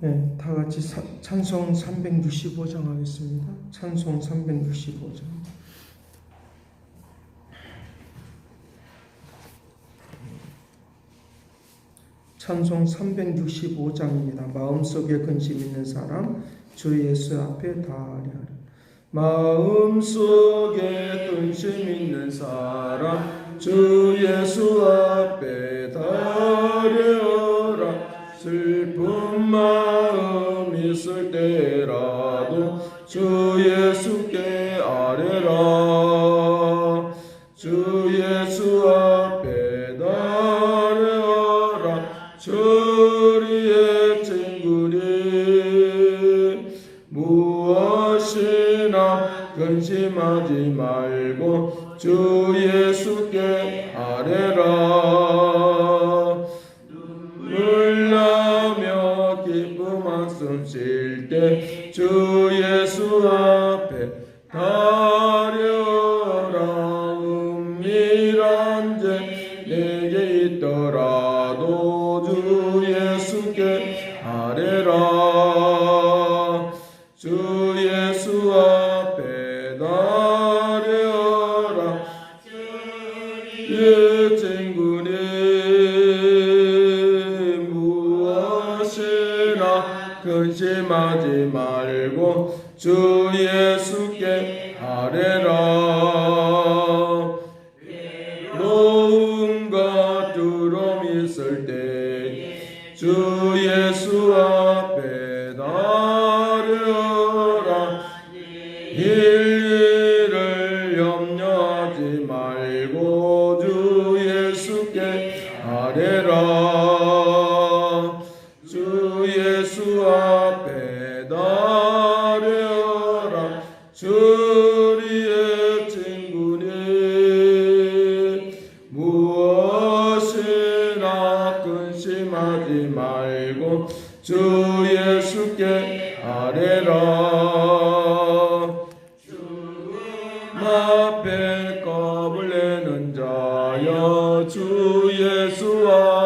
네, 다 같이 사- 찬송 365장 하겠습니다. 찬송 365장. 찬송 365장입니다. 마음속에 근심 있는 사람 주 예수 앞에 다하리 마음속에 근심 있는 사람 주 예수 앞에 슬픈 마 주 예수께 아뢰라. 주 예수 앞에 다려라. 주리의 친구니. 무엇이나 근심하지 말고 주 예수 주 예수께 아뢰 앞에 겁을 내는 자여 주 예수 앞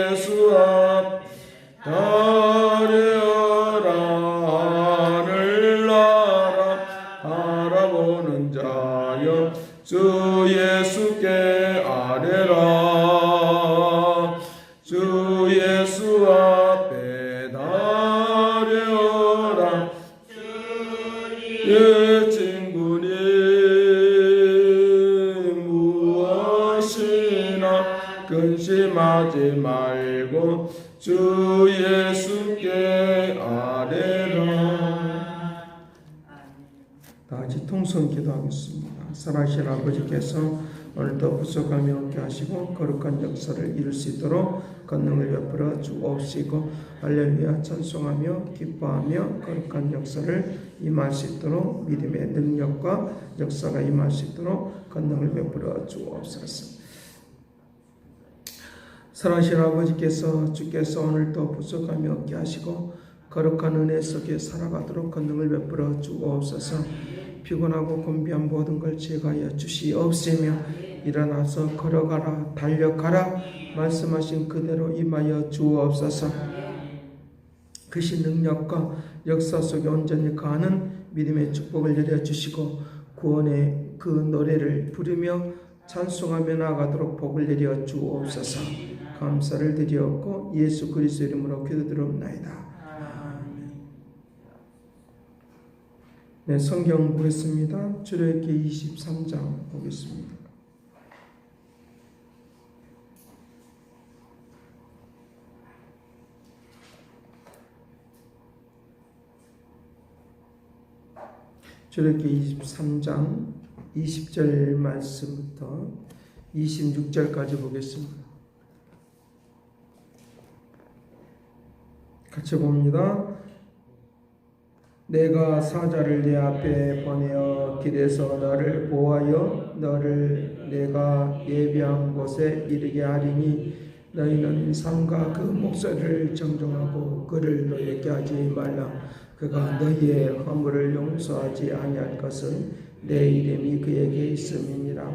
예수 앞 사랑하신 아버지께서 오늘도 부족함이 없게 하시고 거룩한 역사를 이룰 수 있도록 권능을 베풀어 주옵시고 할렐루야 찬송하며 기뻐하며 거룩한 역사를 임할 수 있도록 믿음의 능력과 역사가 임할 수 있도록 권능을 베풀어 주옵소서. 사랑하신 아버지께서 주께서 오늘도 부족함이 없게 하시고 거룩한 은혜 속에 살아가도록 권능을 베풀어 주옵소서 피곤하고 곤비한 모든 걸 제거하여 주시옵시며 일어나서 걸어가라 달려가라 말씀하신 그대로 임하여 주옵소서. 그신 능력과 역사 속에 온전히 가는 믿음의 축복을 내려주시고 구원의 그 노래를 부르며 찬송하며 나아가도록 복을 내려 주옵소서. 감사를 드리었고 예수 그리스도 이름으로 기도드리옵나이다 네, 성경 보겠습니다. 출애굽기 23장 보겠습니다. 출애굽기 23장 20절 말씀부터 26절까지 보겠습니다. 같이 봅니다. 내가 사자를 내 앞에 보내어 길에서 너를 보하여 너를 내가 예비한 곳에 이르게 하리니 너희는 삼가 그 목소리를 정정하고 그를 너에게 하지 말라. 그가 너희의 허물을 용서하지 아니할 것은 내 이름이 그에게 있음이니라.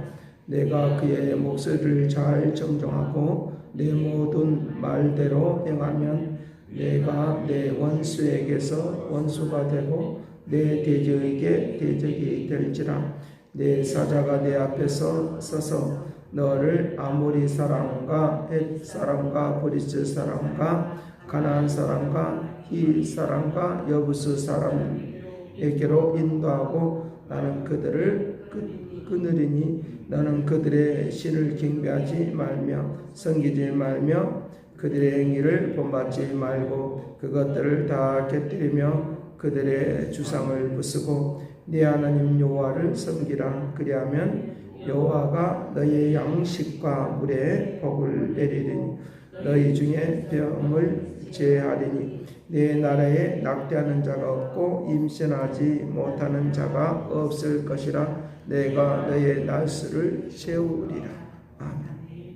내가 그의 목소리를 잘 정정하고 내 모든 말대로 행하면 내가 내 원수에게서 원수가 되고 내 대적에게 대적이 될지라. 내 사자가 내 앞에서 서서 너를 아모리 사람과 헷 사람과 브리스 사람과 가나안 사람과 히 사람과 여부스 사람에게로 인도하고 나는 그들을 끊- 끊으리니 나는 그들의 신을 경배하지 말며 섬기지 말며 그들의 행위를 본받지 말고 그것들을 다 곁들이며 그들의 주상을 부수고 네 하나님 여호와를 섬기라. 그리하면 여호와가 너희의 양식과 물에 복을 내리리니 너희 중에 병을 제하리니 내 나라에 낙태하는 자가 없고 임신하지 못하는 자가 없을 것이라. 내가 너희의 날수를 세우리라 아멘. 예,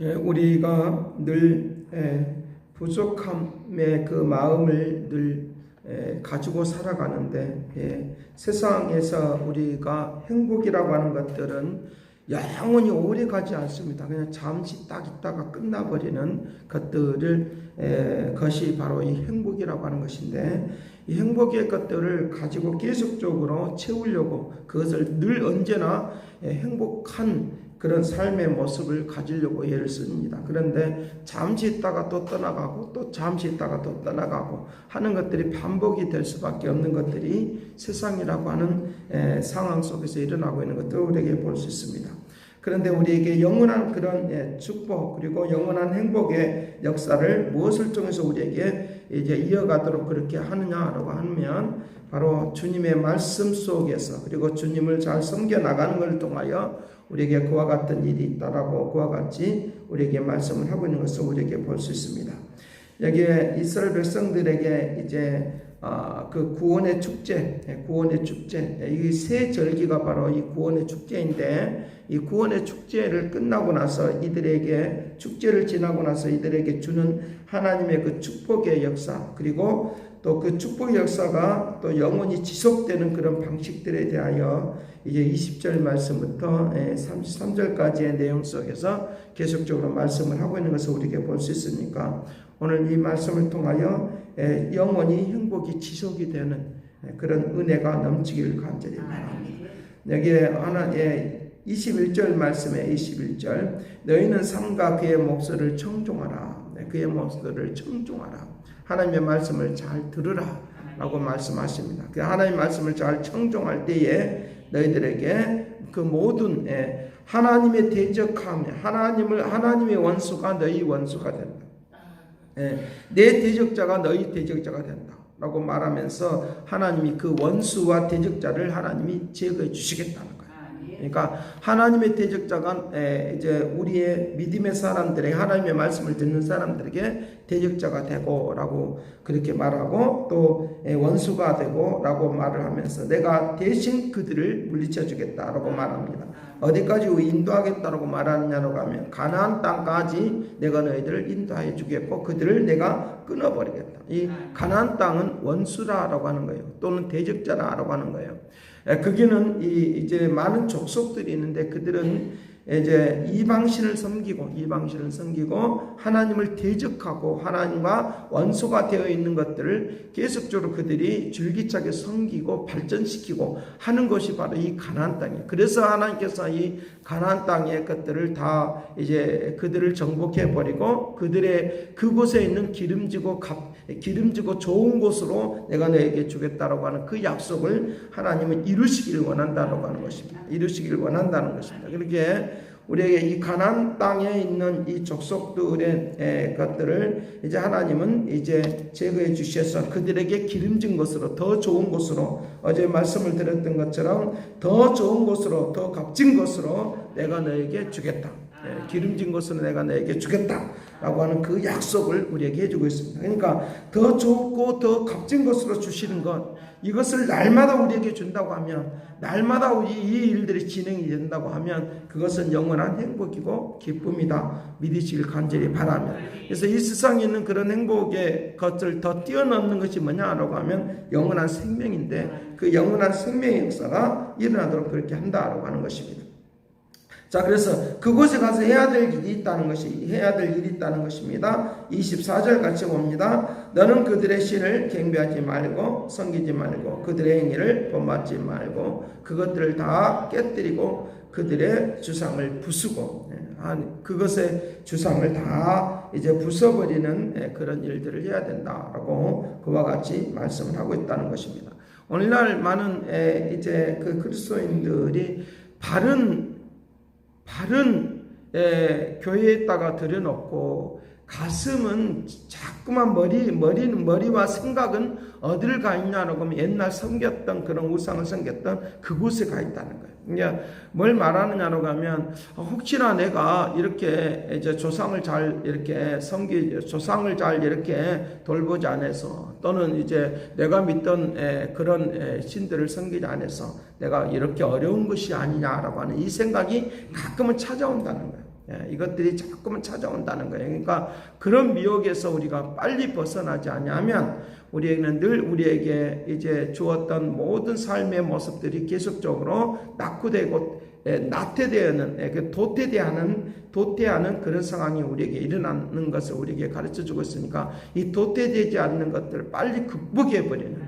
우리가 늘 예, 부족함의 그 마음을 늘 예, 가지고 살아가는데 예, 세상에서 우리가 행복이라고 하는 것들은 영원히 오래 가지 않습니다. 그냥 잠시 딱 있다가 끝나버리는 것들을 에, 것이 바로 이 행복이라고 하는 것인데 이 행복의 것들을 가지고 계속적으로 채우려고 그것을 늘 언제나 에, 행복한 그런 삶의 모습을 가지려고 애를 씁니다. 그런데 잠시 있다가 또 떠나가고 또 잠시 있다가 또 떠나가고 하는 것들이 반복이 될 수밖에 없는 것들이 세상이라고 하는 에, 상황 속에서 일어나고 있는 것들을 우리에게 볼 수 있습니다. 그런데 우리에게 영원한 그런 예, 축복 그리고 영원한 행복의 역사를 무엇을 통해서 우리에게 이제 이어가도록 그렇게 하느냐라고 하면 바로 주님의 말씀 속에서 그리고 주님을 잘 섬겨 나가는 것을 통하여 우리에게 그와 같은 일이 있다라고 그와 같이 우리에게 말씀을 하고 있는 것을 우리에게 볼 수 있습니다. 여기에 이스라엘 백성들에게 이제 아, 그 구원의 축제, 예, 구원의 축제, 예, 이세 절기가 바로 이 구원의 축제인데 이 구원의 축제를 끝나고 나서 이들에게 축제를 지나고 나서 이들에게 주는 하나님의 그 축복의 역사 그리고 또 그 축복의 역사가 또 영원히 지속되는 그런 방식들에 대하여 이제 20절 말씀부터 33절까지의 내용 속에서 계속적으로 말씀을 하고 있는 것을 우리에게 볼 수 있으니까 오늘 이 말씀을 통하여 영원히 행복이 지속이 되는 그런 은혜가 넘치기를 간절히 바랍니다. 여기에 하나, 예, 21절 말씀에 21절 너희는 삼가 그의 목소리를 청종하라. 네, 그의 목소리를 청종하라 하나님의 말씀을 잘 들으라 라고 말씀하십니다. 그 하나님의 말씀을 잘 청종할 때에 너희들에게 그 모든 예, 하나님의 대적함 하나님을 하나님의 원수가 너희 원수가 된다. 예, 내 대적자가 너희 대적자가 된다. 라고 말하면서 하나님이 그 원수와 대적자를 하나님이 제거해 주시겠다는 거예요 그러니까 하나님의 대적자가 이제 우리의 믿음의 사람들에게 하나님의 말씀을 듣는 사람들에게 대적자가 되고라고 그렇게 말하고 또 원수가 되고라고 말을 하면서 내가 대신 그들을 물리쳐 주겠다라고 말합니다. 어디까지 인도하겠다라고 말하느냐고 하면 가나안 땅까지 내가 너희들을 인도하여 주겠고 그들을 내가 끊어버리겠다. 이 가나안 땅은 원수라라고 하는 거예요. 또는 대적자라라고 하는 거예요. 거기는 이 이제 많은 족속들이 있는데 그들은 이제 이방신을 섬기고 이방신을 섬기고 하나님을 대적하고 하나님과 원수가 되어 있는 것들을 계속적으로 그들이 줄기차게 섬기고 발전시키고 하는 것이 바로 이 가나안 땅이에요. 그래서 하나님께서 이 가나안 땅의 것들을 다 이제 그들을 정복해 버리고 그들의 그곳에 있는 기름지고 값 기름지고 좋은 곳으로 내가 너에게 주겠다라고 하는 그 약속을 하나님은 이루시기를 원한다라고 하는 것입니다. 이루시기를 원한다는 것입니다. 그렇게 우리에게 이 가난 땅에 있는 이 족속들의 에, 것들을 이제 하나님은 이제 제거해 주셔서 그들에게 기름진 것으로 더 좋은 것으로 어제 말씀을 드렸던 것처럼 더 좋은 것으로 더 값진 것으로 내가 너에게 주겠다. 예, 기름진 것으로 내가 너에게 주겠다라고 하는 그 약속을 우리에게 해주고 있습니다. 그러니까 더 좋고 더 값진 것으로 주시는 것 이것을 날마다 우리에게 준다고 하면 날마다 우리 이 일들이 진행이 된다고 하면 그것은 영원한 행복이고 기쁨이다 믿으시길 간절히 바라며 그래서 이 세상에 있는 그런 행복의 것을 더 뛰어넘는 것이 뭐냐라고 하면 영원한 생명인데 그 영원한 생명의 역사가 일어나도록 그렇게 한다라고 하는 것입니다. 자, 그래서 그곳에 가서 해야 될 일이 있다는 것이, 해야 될 일이 있다는 것입니다. 24절 같이 봅니다. 너는 그들의 신을 경배하지 말고, 섬기지 말고, 그들의 행위를 본받지 말고, 그것들을 다 깨뜨리고, 그들의 주상을 부수고, 예, 그것의 주상을 다 이제 부숴버리는 예, 그런 일들을 해야 된다라고 그와 같이 말씀을 하고 있다는 것입니다. 오늘날 많은 예, 이제 그 그리스도인들이 바른 바른 에, 교회에다가 들여놓고 가슴은 자꾸만 머리 머리는 머리와 생각은 어디를 가 있냐라고 하면 옛날 섬겼던 그런 우상을 섬겼던 그곳에 가 있다는 거예요. 그러니까 뭘 말하느냐라고 하면 어, 혹시나 내가 이렇게 이제 조상을 잘 이렇게 섬기 조상을 잘 이렇게 돌보지 않아서 또는 이제 내가 믿던 에, 그런 에, 신들을 섬기지 않아서 내가 이렇게 어려운 것이 아니냐라고 하는 이 생각이 가끔은 찾아온다는 거예요. 예, 이것들이 자꾸만 찾아온다는 거예요. 그러니까 그런 미혹에서 우리가 빨리 벗어나지 않으면 우리에게는 늘 우리에게 이제 주었던 모든 삶의 모습들이 계속적으로 낙후되고 예, 나태되는 예, 그 도태되하는 도태하는 그런 상황이 우리에게 일어나는 것을 우리에게 가르쳐 주고 있으니까 이 도태되지 않는 것들을 빨리 극복해 버리는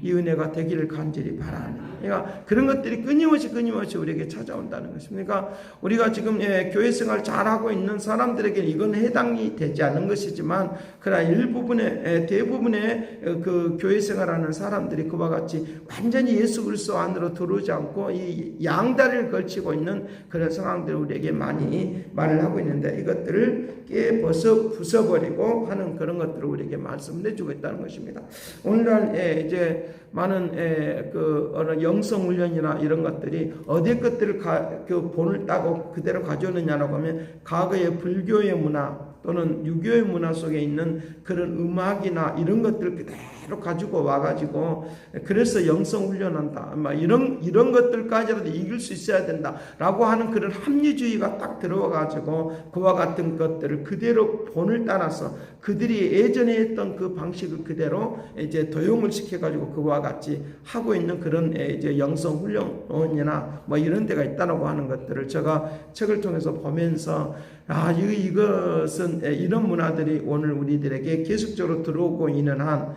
이 은혜가 되기를 간절히 바랍니다. 그러니까 그런 것들이 끊임없이 끊임없이 우리에게 찾아온다는 것입니다. 그러니까 우리가 지금 예, 교회 생활 잘하고 있는 사람들에게 이건 해당이 되지 않는 것이지만 그러나 일부분의 예, 대부분의 어, 그 교회 생활하는 사람들이 그와 같이 완전히 예수 그리스도 안으로 들어오지 않고 이 양다리를 걸치고 있는 그런 상황들을 우리에게 많이 말을 하고 있는데 이것들을 깨 벗어 부숴버리고 하는 그런 것들을 우리에게 말씀을 해주고 있다는 것입니다. 오늘날 예, 이제 많은 에, 그 어느 영성 훈련이나 이런 것들이 어디 것들을 가, 그 본을 따고 그대로 가져오느냐라고 하면 과거의 불교의 문화 또는 유교의 문화 속에 있는 그런 음악이나 이런 것들 그대로 가지고 와가지고 그래서 영성 훈련한다. 막 이런 이런 것들까지라도 이길 수 있어야 된다라고 하는 그런 합리주의가 딱 들어와가지고 그와 같은 것들을 그대로 본을 따라서 그들이 예전에 했던 그 방식을 그대로 이제 도용을 시켜가지고 그와 같이 하고 있는 그런 이제 영성 훈련이나 뭐 이런 데가 있다라고 하는 것들을 제가 책을 통해서 보면서 아, 이, 이것은 이런 문화들이 오늘 우리들에게 계속적으로 들어오고 있는 한,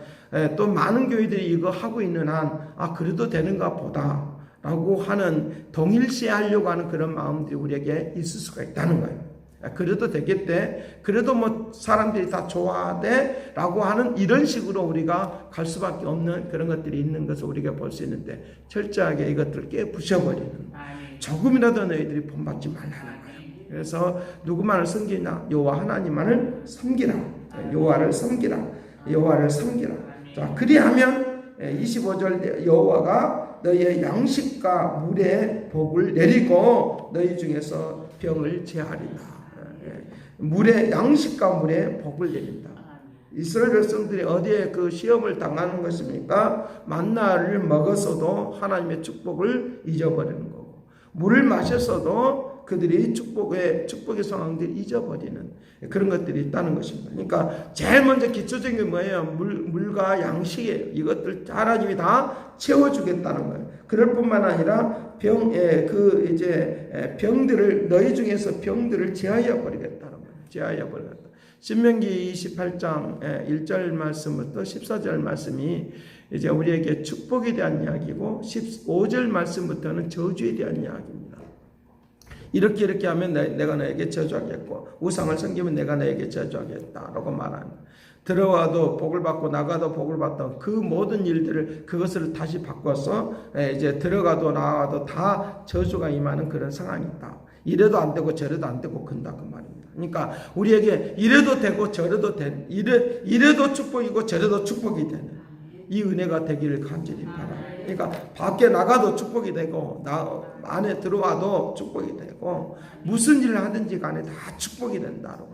또 많은 교회들이 이거 하고 있는 한, 아, 그래도 되는가 보다. 라고 하는 동일시 하려고 하는 그런 마음들이 우리에게 있을 수가 있다는 거예요. 아, 그래도 되겠대. 그래도 뭐 사람들이 다 좋아하대. 라고 하는 이런 식으로 우리가 갈 수밖에 없는 그런 것들이 있는 것을 우리가 볼 수 있는데 철저하게 이것들을 깨 부셔버리는 조금이라도 너희들이 본받지 말라는 거예요. 그래서 누구만을 섬기나 여호와 하나님만을 섬기라. 여호와를 섬기라. 여호와를 섬기라. 자, 그리하면 25절 여호와가 너희의 양식과 물에 복을 내리고 너희 중에서 병을 제하리라. 물에 양식과 물에 복을 내린다. 이스라엘 백성들이 어디에 그 시험을 당하는 것입니까? 만나를 먹었어도 하나님의 축복을 잊어버리는 거고 물을 마셨어도 그들이 축복의 축복의 상황들을 잊어버리는 그런 것들이 있다는 것입니다. 그러니까 제일 먼저 기초적인 게 뭐예요? 물 물과 양식이에요. 이것들 하나님이 다 채워주겠다는 거예요. 그럴 뿐만 아니라 병의 그 이제 병들을 너희 중에서 병들을 제하여 버리겠다는 거예요. 제하여 버리겠다. 신명기 28장 1절 말씀부터 14절 말씀이 이제 우리에게 축복에 대한 이야기고 15절 말씀부터는 저주에 대한 이야기입니다. 이렇게 이렇게 하면 내 가 너에게 저주하겠고 우상을 섬기면 내가 너에게 저주하겠다라고 말하는 들어와도 복을 받고 나가도 복을 받던 그 모든 일들을 그것을 다시 바꿔서 이제 들어가도 나와도 다 저주가 임하는 그런 상황이 있다. 이래도 안 되고 저래도 안 되고 큰다 그 말입니다. 그러니까 우리에게 이래도 되고 저래도 된 이래 이래도 축복이고 저래도 축복이 되는 이 은혜가 되기를 간절히 바랍니다. 그러니까 밖에 나가도 축복이 되고 나 안에 들어와도 축복이 되고 무슨 일을 하든지 간에 다 축복이 된다고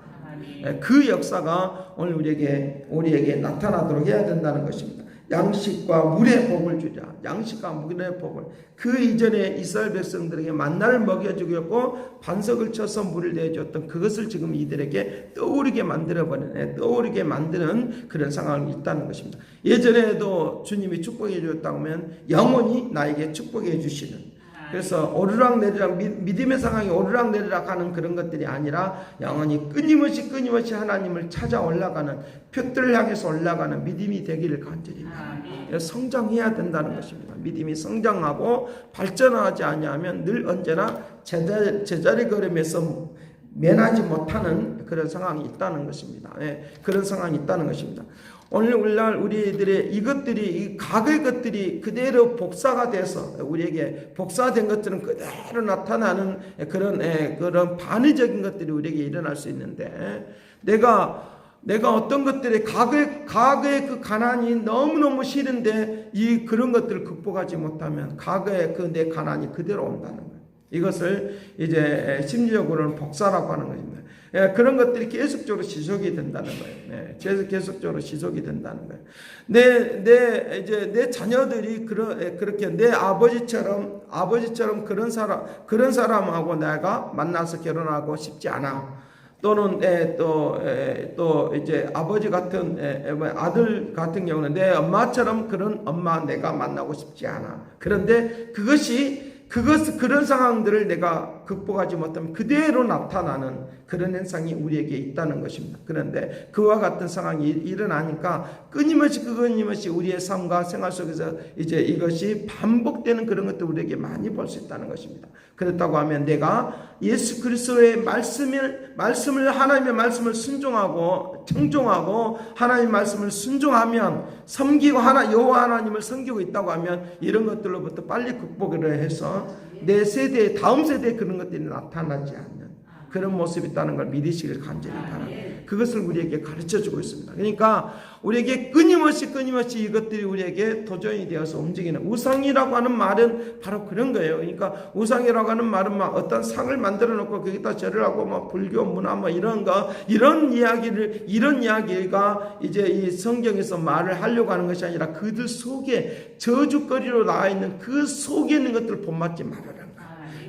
예, 그 역사가 오늘 우리에게 우리에게 나타나도록 해야 된다는 것입니다. 양식과 물의 복을 주자. 양식과 물의 복을 그 이전에 이스라엘 백성들에게 만나를 먹여주고 반석을 쳐서 물을 내줬던 그것을 지금 이들에게 떠오르게 만들어 버리네. 떠오르게 만드는 그런 상황이 있다는 것입니다. 예전에도 주님이 축복해 주었다고 하면 영원히 나에게 축복해 주시는 그래서 오르락 내리락 믿음의 상황이 오르락 내리락 하는 그런 것들이 아니라 영원히 끊임없이 끊임없이 하나님을 찾아 올라가는 표들을 향해서 올라가는 믿음이 되기를 간절히 바랍니다. 성장해야 된다는 것입니다. 믿음이 성장하고 발전하지 않으면 늘 언제나 제자리, 제자리 걸음에서 면하지 못하는 그런 상황이 있다는 것입니다. 예, 그런 상황이 있다는 것입니다. 오늘날 우리들의 이것들이 이 과거의 것들이 그대로 복사가 돼서 우리에게 복사된 것들은 그대로 나타나는 그런 에, 그런 반의적인 것들이 우리에게 일어날 수 있는데 내가 내가 어떤 것들이 과거의 과거의 그 가난이 너무 너무 싫은데 이 그런 것들을 극복하지 못하면 과거의 그 내 가난이 그대로 온다는 거예요. 이것을 이제 심리적으로는 복사라고 하는 것입니다. 예, 그런 것들이 계속적으로 지속이 된다는 거예요. 네, 계속 계속적으로 지속이 된다는 거예요. 내, 내, 이제 내 자녀들이 그러, 예, 그렇게 내 아버지처럼, 아버지처럼 그런 사람, 그런 사람하고 내가 만나서 결혼하고 싶지 않아. 또는 에, 또, 에, 또 이제 아버지 같은 에, 뭐 아들 같은 경우는 내 엄마처럼 그런 엄마 내가 만나고 싶지 않아. 그런데 그것이 그것 그런 상황들을 내가 극복하지 못하면 그대로 나타나는 그런 현상이 우리에게 있다는 것입니다. 그런데 그와 같은 상황이 일어나니까 끊임없이 끊임없이 우리의 삶과 생활 속에서 이제 이것이 반복되는 그런 것도 우리에게 많이 볼 수 있다는 것입니다. 그렇다고 하면 내가 예수 그리스도의 말씀을 말씀을 하나님의 말씀을 순종하고 청종하고 하나님의 말씀을 순종하면 섬기고 하나 여호와 하나님을 섬기고 있다고 하면 이런 것들로부터 빨리 극복을 해서 내 세대 다음 세대에 그런 것들이 나타나지 않는 그런 모습이 있다는 걸 믿으시길 간절히 바랍니다. 그것을 우리에게 가르쳐 주고 있습니다. 그러니까 우리에게 끊임없이 끊임없이 이것들이 우리에게 도전이 되어서 움직이는 우상이라고 하는 말은 바로 그런 거예요. 그러니까 우상이라고 하는 말은 막 어떤 상을 만들어 놓고 거기다 절을 하고 막 불교 문화 뭐 이런 거 이런 이야기를 이런 이야기가 이제 이 성경에서 말을 하려고 하는 것이 아니라 그들 속에 저주거리로 나와 있는 그 속에 있는 것들을 본받지 말아라.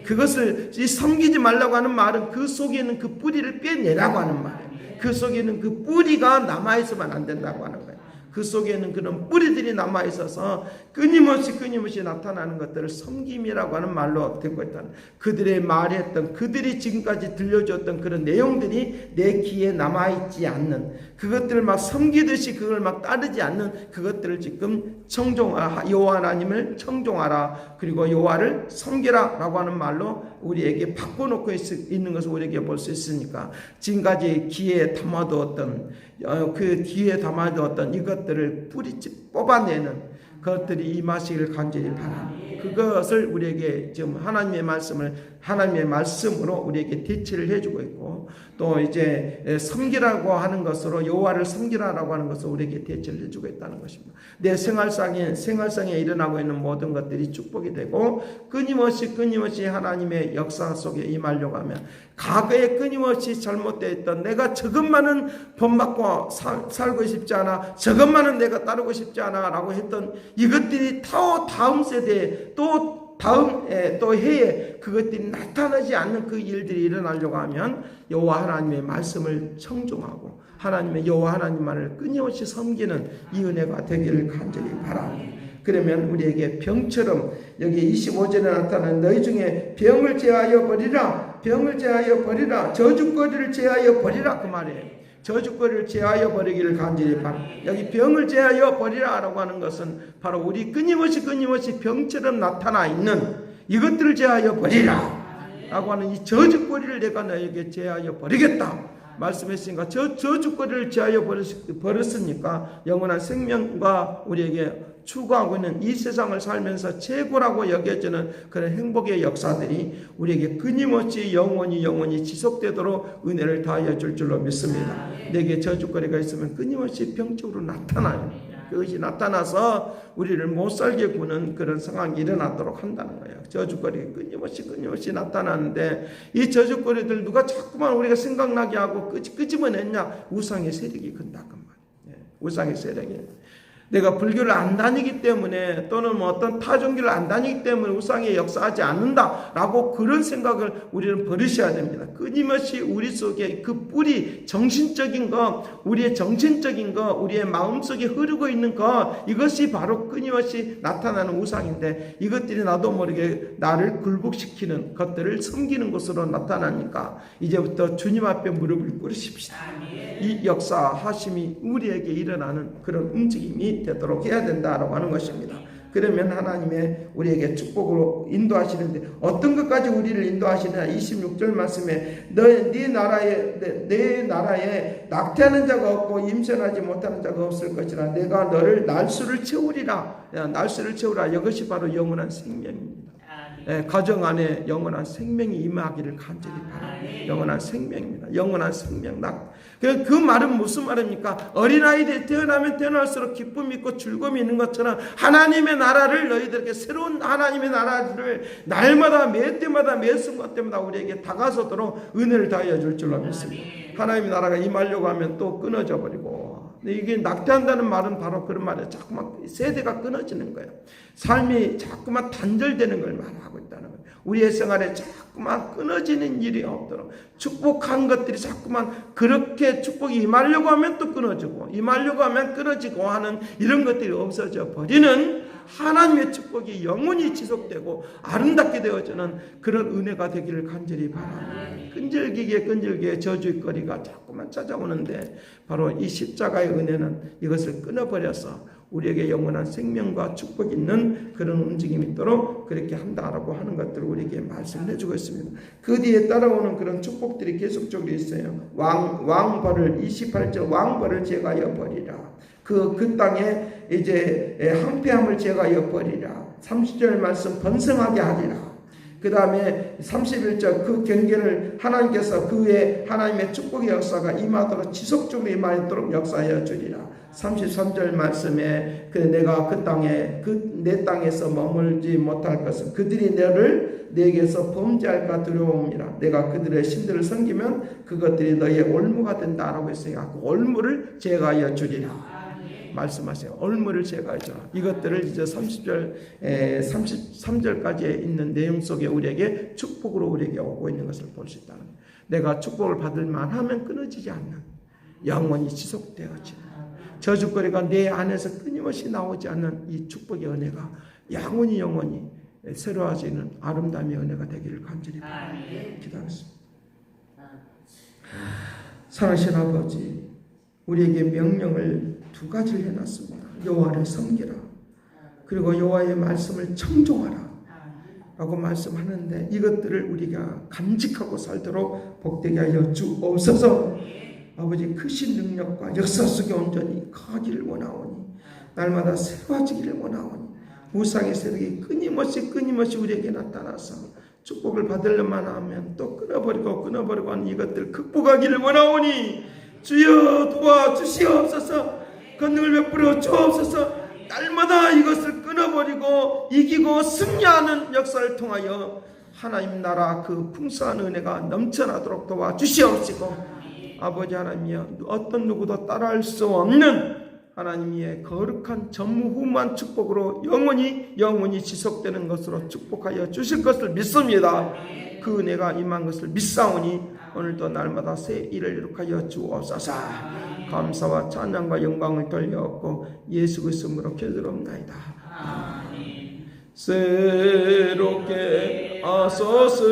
그것을 섬기지 말라고 하는 말은 그 속에 있는 그 뿌리를 빼내라고 하는 말이에요. 그 속에 있는 그 뿌리가 남아있으면 안 된다고 하는 거예요. 그 속에는 그런 뿌리들이 남아 있어서 끊임없이 끊임없이 나타나는 것들을 섬김이라고 하는 말로 듣고 있다는 그들의 말했던 그들이 지금까지 들려줬던 그런 내용들이 내 귀에 남아 있지 않는 그것들을 막 섬기듯이 그걸 막 따르지 않는 그것들을 지금 청종하 여호와 하나님을 청종하라 그리고 여호와를 섬기라라고 하는 말로 우리에게 바꿔놓고 있, 는 것을 우리에게 볼 수 있으니까 지금까지 귀에 담아두었던 어, 그 뒤에 담아두었던 이것들을 뿌리집 뽑아내는 그것들이 임하시기를 간절히 바랍니다. 그것을 우리에게 지금 하나님의 말씀을 하나님의 말씀으로 우리에게 대치를 해주고 있고 또 이제 섬기라고 하는 것으로 여호와를 섬기라라고 하는 것을 우리에게 대치를 해주고 있다는 것입니다. 내 생활상에 생활상에 일어나고 있는 모든 것들이 축복이 되고 끊임없이 끊임없이 하나님의 역사 속에 임하려고 하면 과거에 끊임없이 잘못되었던 내가 저것만은 본받고 살고 싶지 않아 저것만은 내가 따르고 싶지 않아라고 했던 이것들이 또 다음 세대에 또 다음 또 해에 그것들이 나타나지 않는 그 일들이 일어나려고 하면 여호와 하나님의 말씀을 청종하고 하나님의 여호와 하나님만을 끊임없이 섬기는 이 은혜가 되기를 간절히 바랍니다. 그러면 우리에게 병처럼 여기 25절에 나타나는 너희 중에 병을 제하여 버리라 병을 제하여 버리라 저주거리를 제하여 버리라 그 말이에요. 저주거리를 제하여 버리기를 간절히 바라. 여기 병을 제하여 버리라라고 하는 것은 바로 우리 끊임없이 끊임없이 병처럼 나타나 있는 이것들을 제하여 버리라. 라고 하는 이 저주거리를 내가 너에게 제하여 버리겠다. 말씀했으니까 저 저주거리를 버렸- 버렸으니까 영원한 생명과 우리에게 추구하고 있는 이 세상을 살면서 최고라고 여겨지는 그런 행복의 역사들이 우리에게 끊임없이 영원히 영원히 지속되도록 은혜를 다하여 줄 줄로 믿습니다. 내게 저주거리가 있으면 끊임없이 병적으로 나타나요. 그것이 나타나서 우리를 못 살게 구는 그런 상황이 일어나도록 한다는 거예요. 저주거리 끊임없이 끊임없이 나타나는데 이 저주거리들 누가 자꾸만 우리가 생각나게 하고 끄집, 끄집어냈냐? 우상의 세력이 건다 그 말이에요. 예, 우상의 세력이. 내가 불교를 안 다니기 때문에 또는 뭐 어떤 타 종교를 안 다니기 때문에 우상에 역사하지 않는다라고 그런 생각을 우리는 버리셔야 됩니다. 끊임없이 우리 속에 그 뿌리 정신적인 거, 우리의 정신적인 거, 우리의 마음 속에 흐르고 있는 거 이것이 바로 끊임없이 나타나는 우상인데 이것들이 나도 모르게 나를 굴복시키는 것들을 섬기는 것으로 나타나니까 이제부터 주님 앞에 무릎을 꿇으십시다. 이 역사 하심이 우리에게 일어나는 그런 움직임이 되도록 해야 된다라고 하는 것입니다. 그러면 하나님의 우리에게 축복으로 인도하시는데 어떤 것까지 우리를 인도하시느냐 26절 말씀에 너네 나라에 내, 내 나라에 낙태하는 자가 없고 임신하지 못하는 자가 없을 것이라 내가 너를 날수를 채우리라 야, 날수를 채우라 이것이 바로 영원한 생명입니다. 예, 가정 안에 영원한 생명이 임하기를 간절히 바랍니다. 영원한 생명입니다. 영원한 생명. 낙. 그, 그 말은 무슨 말입니까? 어린아이들이 태어나면 태어날수록 기쁨이 있고 즐거움이 있는 것처럼 하나님의 나라를 너희들에게 새로운 하나님의 나라를 날마다 매 때마다 매 순간 때마다 우리에게 다가서도록 은혜를 다하여 줄 줄로 믿습니다. 하나님의 나라가 임하려고 하면 또 끊어져 버리고 이게 낙태한다는 말은 바로 그런 말이에요. 자꾸만 세대가 끊어지는 거예요. 삶이 자꾸만 단절되는 걸 말하고 있다는 거예요. 우리의 생활에 자꾸만 끊어지는 일이 없도록 축복한 것들이 자꾸만 그렇게 축복이 임하려고 하면 또 끊어지고 임하려고 하면 끊어지고 하는 이런 것들이 없어져 버리는 하나님의 축복이 영원히 지속되고 아름답게 되어지는 그런 은혜가 되기를 간절히 바랍니다. 끈질기게 끈질기게 저주거리가 자꾸만 찾아오는데 바로 이 십자가의 은혜는 이것을 끊어버려서 우리에게 영원한 생명과 축복이 있는 그런 움직임이 있도록 그렇게 한다라고 하는 것들을 우리에게 말씀해 주고 있습니다. 그 뒤에 따라오는 그런 축복들이 계속적으로 있어요. 왕, 왕벌을, 28절 왕벌을 제가 여 버리라. 그, 그 땅에 이제 항폐함을 제가여 버리라. 30절 말씀 번성하게 하리라. 그 다음에 31절 그 경계를 하나님께서 그의 하나님의 축복의 역사가 임하도록 지속적으로 임하도록 역사하여 주리라. 33절 말씀에 그 내가 그 땅에 그 내 땅에서 머물지 못할 것은 그들이 너를 내게서 범죄할까 두려움이라. 내가 그들의 신들을 섬기면 그것들이 너의 올무가 된다라고 했으니까 그 올무를 제거하여 주리라. 말씀하세요. 얼물을 제거하죠. 이것들을 이제 30절, 에, 33절까지 있는 내용 속에 우리에게 축복으로 우리에게 오고 있는 것을 볼 수 있다는. 내가 축복을 받을 만하면 끊어지지 않는 영원히 지속되어지는 저주거리가 내 안에서 끊임없이 나오지 않는 이 축복의 은혜가 영원히 영원히 새로워지는 아름다움의 은혜가 되기를 간절히 기도하겠습니다. 사랑하신 아버지, 우리에게 명령을 두 가지를 해놨습니다. 여호와를 섬기라. 그리고 여호와의 말씀을 청종하라. 라고 말씀하는데 이것들을 우리가 감직하고 살도록 복되게 하여 주옵소서. 아버지 크신 능력과 역사 속에 온전히 거하기를 원하오니 날마다 새로워지기를 원하오니 우상의 세력이 끊임없이 끊임없이 우리에게 나타나서 축복을 받으려만 하면 또 끊어버리고 끊어버리고 하는 이것들 극복하기를 원하오니 주여 도와주시옵소서 권능을 베풀어 주옵소서 날마다 이것을 끊어버리고 이기고 승리하는 역사를 통하여 하나님 나라 그 풍성한 은혜가 넘쳐나도록 도와주시옵시고 아버지 하나님이여 어떤 누구도 따라할 수 없는 하나님의 거룩한 전무후무한 축복으로 영원히 영원히 지속되는 것으로 축복하여 주실 것을 믿습니다. 그 은혜가 임한 것을 믿사오니 오늘도 날마다 새 일을 이룩하여 주옵소서. 감사와 찬양과 영광을 돌려엎고 예수 그리스도로 기도옵나이다. 새롭게 하소서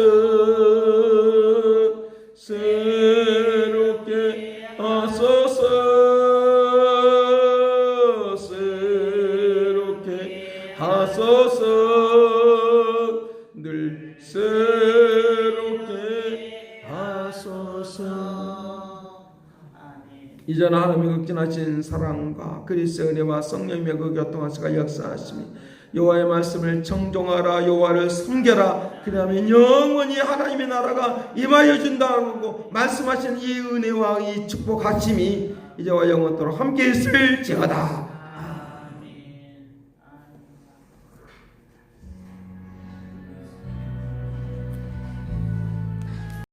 극진하신 사랑과 그리스의 은혜와 성령님의 그 교통하시가 역사하심이 여호와의 말씀을 청종하라 여호와를 섬겨라. 그러면 영원히 하나님의 나라가 임하여 준다고 말씀하신 이 은혜와 이 축복 하심이 이제와 영원토록 함께 있을지어다